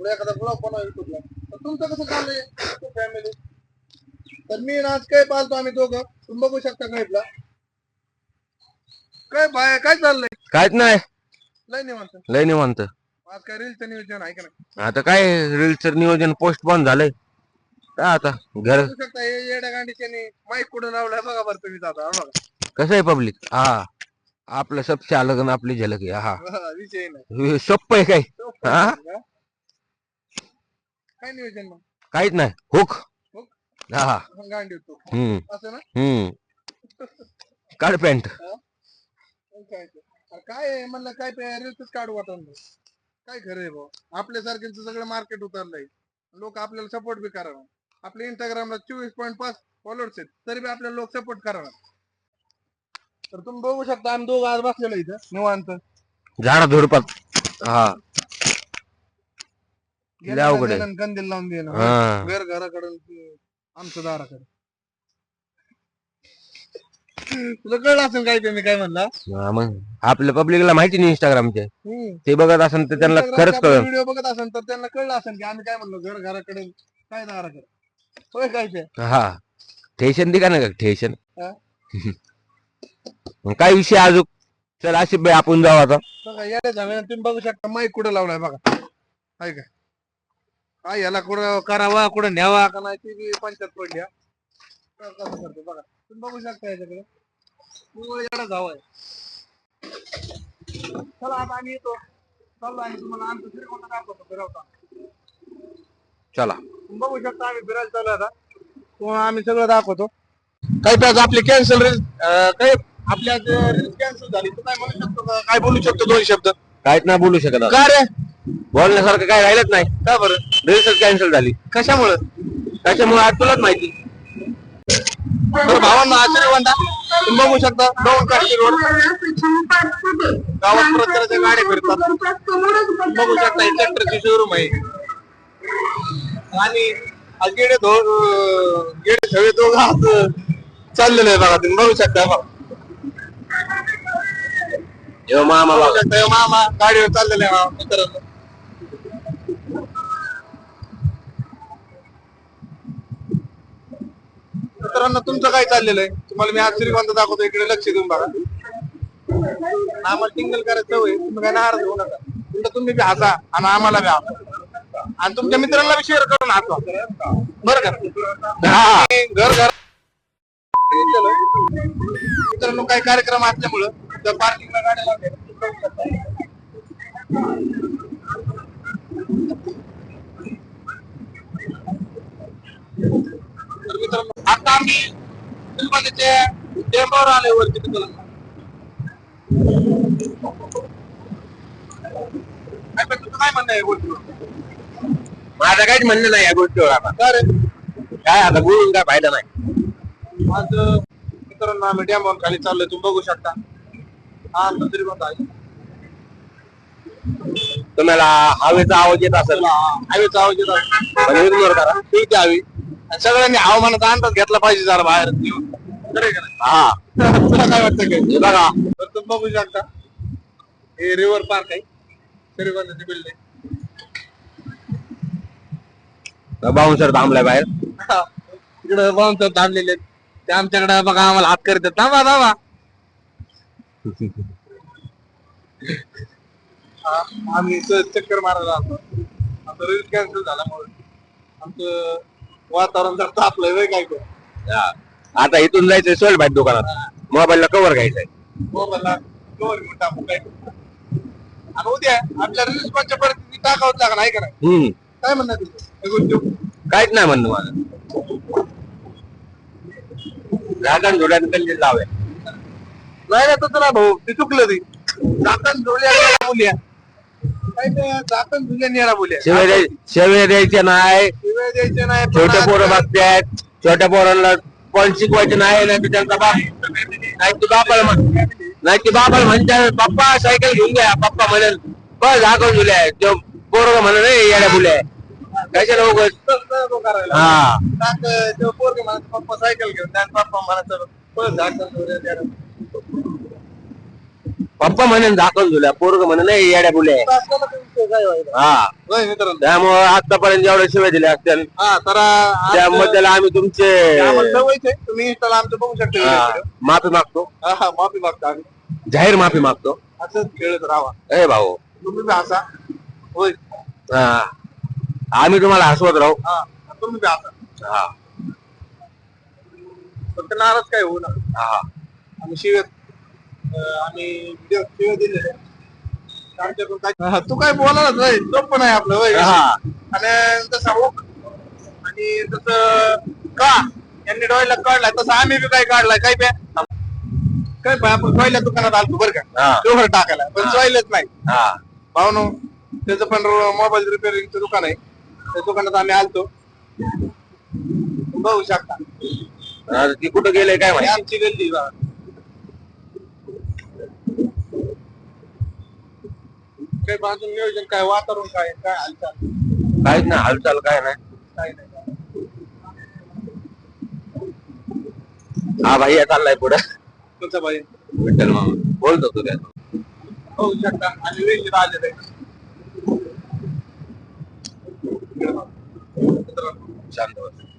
थोडं एखादा ब्लॉग बनवा युट्यूबला तर तुमचं कसं चाललंय? फॅमिली तर मी आज काय पाहतो आम्ही दोघं? तुम्ही बघू शकता क्लिपला काय बाय काय चाललंय? काहीच नाही. लय निवांत. लय निवांत. आज काय रीलचं नियोजन आहे का नाही? आता काय रीलचं नियोजन पोस्ट बंद झालंय. काय आता? घर बघू शकता हे येड्या गांडीच्याने माईक कुठं लावलाय बघा बरं तुम्ही आता हा बघा. कसं आहे पब्लिक हा. आपलं सबसे अलग आणि आपली झलक आहे हा. हा, विषय नाही. सोप्प आहे काय? हा? काय नियोजन मग? काहीच नाही. हुक. हुक? हा. गांडी हम्म. असं ना? हम्म. काढ पॅन्ट. मग काय ते. अरे काय आहे, म्हणलं काय रील्सच काढू वाटत नाही. काय खरं आहे भाऊ? आपल्यासारख्यांचं सगळं मार्केट उतरलंय. लोक आपल्याला सपोर्ट बी करावं. आपल्या इंस्टाग्रामला चोवीस पॉईंट पाच फॉलोअर्स आहेत. तरी बी आपल्याला लोक सपोर्ट करावं. तर तुम्ही बघू शकता आम्ही दोघं आज बसलेलो इथं निवांत. झाडा झुडपात हा. अवघड आहे. कंदील लावून देणं हा. घर घराकडून आमचं दाराकडे. तुला कळलं असेल काय ते मी काय म्हणला? हा, मग आपल्या पब्लिकला माहिती नाही इंस्टाग्रामचे ते बघत असेल तर त्यांना खरंच कळत व्हिडिओ बघत असेल तर त्यांना कळलं असेल की आम्ही काय म्हणलो घर घराकडे काय दाराकडे? होय काय ते? हा. ठेशन दे का नाही ठेशन हा? मग काय विषय अजून? चल अशी आपण जाऊ आता. बघा जाऊया तुम्ही बघू शकता माईक कुठं लावलाय बघा. हाय काय याला कुठं करावा कुठं न्यावा का नाही ती बी पंचायत पडली हा. कसं करतो बघा. तुम्ही बघू शकता याच्याकडे. पूर्ण याला जावं चला आता आम्ही येतो. चाललो आम्ही तुम्हाला आमचं श्रीगोंदा दाखवतो फिरवता. चला. तुम्ही बघू शकता आम्ही फिरायला चालू आता. तुम्हाला आम्ही सगळं दाखवतो. काही तास आपली कॅन्सल काही आपल्या कॅन्सल झाली तर काय म्हणू शकतो का? काय बोलू शकतो दोन शब्द? काहीच नाही बोलू शकत आता. का रे? बोलण्यासारखं काय राहिलंच नाही. का बरं? रील्सच कॅन्सल झाली. कशामुळं? त्याच्यामुळे आज तुलाच माहिती? भावांना आशीर्वादा तुम्ही बघू शकता दौंड काष्टी रोड. गावात प्रचाराच्या गाड्या फिरतात. बघू शकता हे ट्रॅक्टरची शोरूम आहे. आणि गेडे धो गेडे सगळे दोघं हात चाललेले आहे बघा तुम्ही बघू शकता. बघा. मामा बघू बघा. शकता मामा. गाडीवर चाललेले आहे मित्रांनो. मित्रांनो तुमचं काय चाललेलं आहे? तुम्हाला मी आज श्रीगोंदा दाखवतो इकडे लक्ष देऊन बघा. आम्हाला टिंगल करायचं होय तुम्ही काय नाराज होऊ नका. उलट तुम्ही बी हसा आणि आम्हाला बी हसा. आणि तुमच्या मित्रांना बी शेअर करून हसवा. बरं का? हा. घर घर मित्रांनो काही कार्यक्रम असल्यामुळं त्या पार्किंगला गाड्या लावल्या तर मित्रांनो आता आम्ही फिल्ममध्ये टेम्पोवर आले वरती तुझं काय म्हणणं गोष्टीवर माझं काहीच म्हणणं नाही या गोष्टीवर आता. का रे काय आता बोलून काय फायदा नाही. आज मित्रांनो आम्ही डॅमवर खाली चाललोय तुम्ही बघू शकता. हा तरी बघा. आहे. तुम्हाला हवेचा आवाज येत असेल. हवेचा आवाज येत. पण इग्नोर करा. ठीक आहे हवी सगळ्यांनी हवामानाचा अंदाज घेतला पाहिजे जरा बाहेर. येऊन. हा. तुला काय वाटतं काय बघा. तर तुम्ही बघू शकता. हे रिव्हर पार्क आहे. श्रीगोंदाची बिल्डिंग बाउन्सर थांबलाय बाहेर. इकडे बाउन्सर थांबलेले. ते आमच्याकडे बघा आम्हाला हात करतात. थांबा थांबा. आम्ही चक्कर मारायला आलो आता रील कॅन्सल झाल्यामुळे. आमचं वातावरण जर तापलंय वय काय हा. आता इथून जायचंय सोल भाई दुकानात. मोबाईलला कव्हर घ्यायचंय. मोबाईलला कवर घेऊन टाकू काय? आणि उद्या आपल्या रील्स कोणच्या परिस्थिती टाकावं लागणार आहे का नाही? हम्म. काय म्हणणार काहीच नाही म्हणणं माझं. रागण धुड्यात गल्ली लावे नाही ना तसं ना भाऊ. ते चुकलं ते. जाताना नेला बोलूया. काय ते जाताना नेला बोलूया. शेवे द्याय- शेवे द्यायचे नाही. शिवाय द्यायचे नाही छोटे पोरं बघतायत छोट्या पोरांना पण शिकवायचे नाही नाही तर त्यांचा बाप नाही ती बापाला म्हण नाही ती बापाला म्हणते पप्पा सायकल घेऊन घ्या. पप्पा म्हणेल बस हाकून दिल्या तो पोरग म्हणे नाही येड्या बुल्या कशाला करायला हा. पोरगे म्हणायचं पप्पा सायकल घेऊन पप्पा म्हणायचं बस द्या. पप्पा म्हणेन झाकून झुल्या पोरग म्हणे नाही येड्या बुले हा. होय मित्रांनो त्यामुळे आतापर्यंत जेवढे शिवाय दिले असतील हा तर आज- त्याबद्दल आम्ही तुमचे आम्हाला सवयच आहे. तुम्ही इंस्टाला आमचं बघू शकता हा. माफी मागतो. हा हा माफी मागतो आम्ही. जाहीर माफी मागतो. असंच खेळत राहा. ए भाऊ. तुम्ही बी हसा. होय. हा. आम्ही तुम्हाला हसवत राहू. हा तुम्ही बी हसा. हा. फक्त नाराज काय होऊ नका. हा. आम्ही शिवेत अं, आम्ही व्हिडिओ शिवे काय हा, तू काय बोलायलाच होय सोपं नाही आपलं होय हा. आणि तसं हो. आणि तसं का? यांनी डोळ्याला काढलाय तसं आम्ही बी काय काढलाय काय प्या काय पाय आपण सोयल्या दुकानात आलतो बरं का. डोहर टाकायला. पण सोयलेच नाही. हा. पाहुणो त्याचं पण मोबाईल रिपेअरिंगचं दुकान आहे. त्या दुकानात आम्ही आलतो. बघू शकता. आता ती कुठं गेले काय माहिती? आमची गल्ली बघा. काय बाजून नियोजन काय वातावरण काय काय हालचाल? काहीच नाही हालचाल काय नाही. काय नाही. हा भाई चाललाय पुढे. तुमचा भाई? विठ्ठल मामा. बोलतो तू शकता. आणि आलेलं आहे शांत बस.